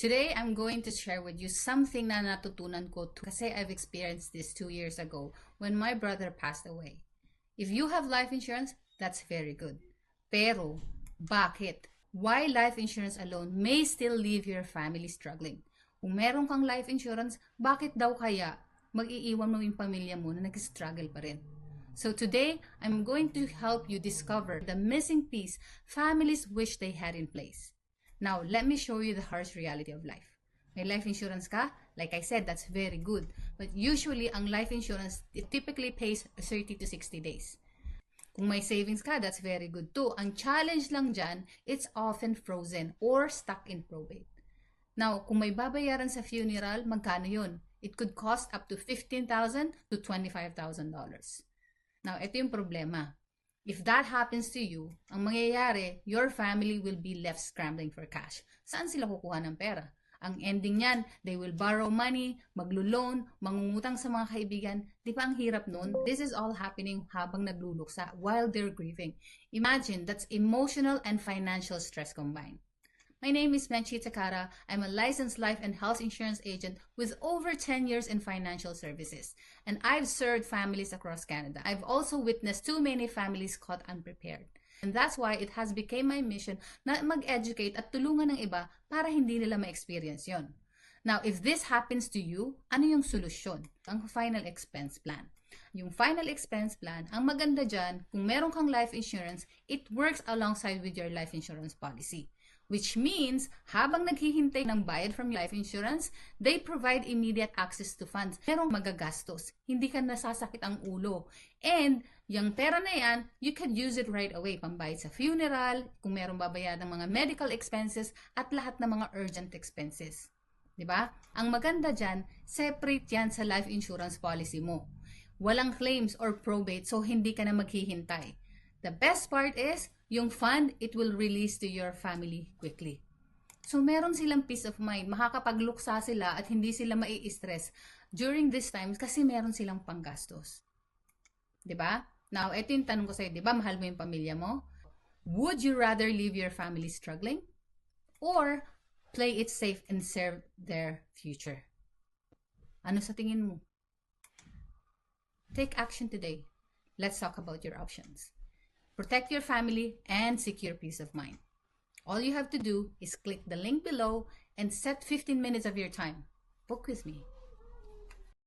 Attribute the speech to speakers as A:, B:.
A: Today, I'm going to share with you something na natutunan ko to, kasi I've experienced this two years ago when my brother passed away. If you have life insurance, that's very good. Pero, bakit? Why life insurance alone may still leave your family struggling? Kung meron kang life insurance, bakit daw kaya mag-iiwan mo yung pamilya mo na nag-struggle pa rin? So today, I'm going to help you discover the missing piece families wish they had in place. Now, let me show you the harsh reality of life. May life insurance ka? Like I said, that's very good. But usually, ang life insurance, it typically pays 30 to 60 days. Kung may savings ka, that's very good too. Ang challenge lang dyan, it's often frozen or stuck in probate. Now, kung may babayaran sa funeral, magkano yun? It could cost up to $15,000 to $25,000. Now, ito yung problema. If that happens to you, ang mangyayari, your family will be left scrambling for cash. Saan sila kukuha ng pera? Ang ending niyan, they will borrow money, maglo-loan, mangungutang sa mga kaibigan. Di ba ang hirap nun? This is all happening habang nagluluksa while they're grieving. Imagine, that's emotional and financial stress combined. My name is Menchi Takara. I'm a licensed life and health insurance agent with over 10 years in financial services, and I've served families across Canada. I've also witnessed too many families caught unprepared. And that's why it has become my mission na mag-educate at tulungan ng iba para hindi nila ma-experience yon. Now, if this happens to you, ano yung solusyon? Ang final expense plan. Yung final expense plan, ang maganda dyan, kung meron kang life insurance, it works alongside with your life insurance policy. Which means, habang naghihintay ng bayad from life insurance, they provide immediate access to funds. Merong magagastos. Hindi ka nasasakit ang ulo. And, yung pera na yan, you can use it right away. Pambayad sa funeral, kung merong babayad ng mga medical expenses, at lahat ng mga urgent expenses. ba? Ang maganda diyan, separate 'yan sa life insurance policy mo. Walang claims or probate, so hindi ka na maghihintay. The best part is, yung fund, it will release to your family quickly. So, meron silang peace of mind. Makakapagluksa sila at hindi sila mai-stress during this times kasi meron silang panggastos. ba? Diba? Now, ito yung tanong ko sa'yo. Di ba mahal mo yung pamilya mo? Would you rather leave your family struggling? Or play it safe and serve their future? Ano sa tingin mo? Take action today. Let's talk about your options. Protect your family and secure peace of mind. All you have to do is click the link below and set 15 minutes of your time. Book with me.